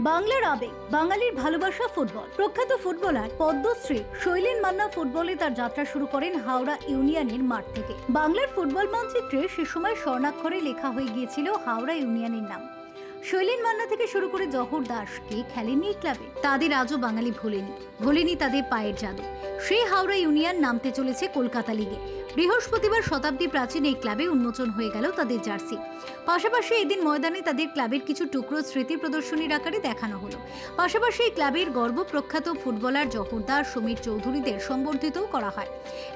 বাংলার আবেগ, বাঙালির ভালোবাসা ফুটবল। প্রখ্যাত ফুটবলার পদ্মশ্রী শৈলেন মান্না ফুটবলে তার যাত্রা শুরু করেন হাওড়া ইউনিয়নের মাঠ থেকে। বাংলার ফুটবল মানচিত্রে সে সময় স্বর্ণাক্ষরে লেখা হয়ে গিয়েছিল হাওড়া ইউনিয়নের নাম। শৈলেন মান্না থেকে শুরু করে জহর দাসকে খেলেনি এই ক্লাবে, তাদের আজও বাঙালি ভোলেনি ভোলেনি তাদের পায়ের জাদু। সেই হাওড়া ইউনিয়ন নামতে চলেছে কলকাতা লিগে। বৃহস্পতিবার শতাব্দী প্রাচীন এই ক্লাবে উন্মোচন হয়ে গেল তাদের জার্সি। পাশাপাশি এদিন ময়দানে তাদের ক্লাবের কিছু টুকরো স্মৃতি প্রদর্শনীর আকারে দেখানো হলো। পাশাপাশি এই ক্লাবের গর্ব প্রখ্যাত ফুটবলার জহরদার সমীর চৌধুরীদের সংবর্ধিতও করা হয়।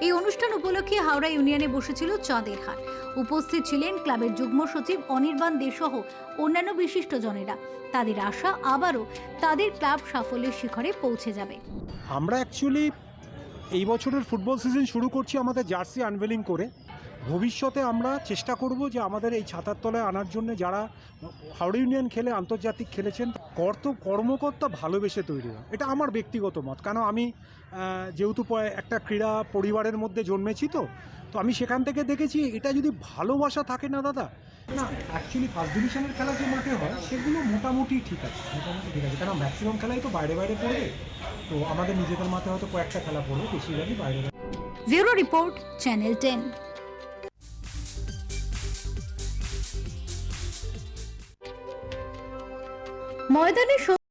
এই অনুষ্ঠান উপলক্ষে হাওড়া ইউনিয়নে বসেছিল চাঁদের হাট। উপস্থিত ছিলেন ক্লাবের যুগ্ম সচিব অনির্বাণ দে সহ অন্যান্য বিশিষ্টজনেরা তাদের আশা আবারও তাদের ক্লাব সাফল্যের শিখরে পৌঁছে যাবে। আমরা অ্যাকচুয়ালি এই বছরের ফুটবল সিজন শুরু করছি আমাদের জার্সি আনভেলিং করে। ভবিষ্যতে আমরা চেষ্টা করব যে আমাদের এই ছাতার তলায় আনার জন্য যারা হাওড়া ইউনিয়ন খেলে, আন্তর্জাতিক খেলেছেন, কর্ত, কর্মকর্তা ভালোবেসে তৈরি হয়। এটা আমার ব্যক্তিগত মত। কেন আমি যেহেতু একটা ক্রীড়া পরিবারের মধ্যে জন্মেছি তো তো আমি সেখান থেকে দেখেছি এটা যদি ভালোবাসা থাকে না দাদা না অ্যাকচুয়ালি ফার্স্ট ডিভিশনের খেলা যে মাঠে হয়, সেগুলো মোটামুটি ঠিক আছে, মোটামুটি ঠিক আছে। কারণ ম্যাক্সিমাম খেলাই তো বাইরে বাইরে পড়বে। তো আমাদের নিজেদের মাঠে হয়তো কয়েকটা খেলা পড়বে, বেশিরভাগই বাইরে জিরো রিপোর্ট, চ্যানেল টেন। ময়দানে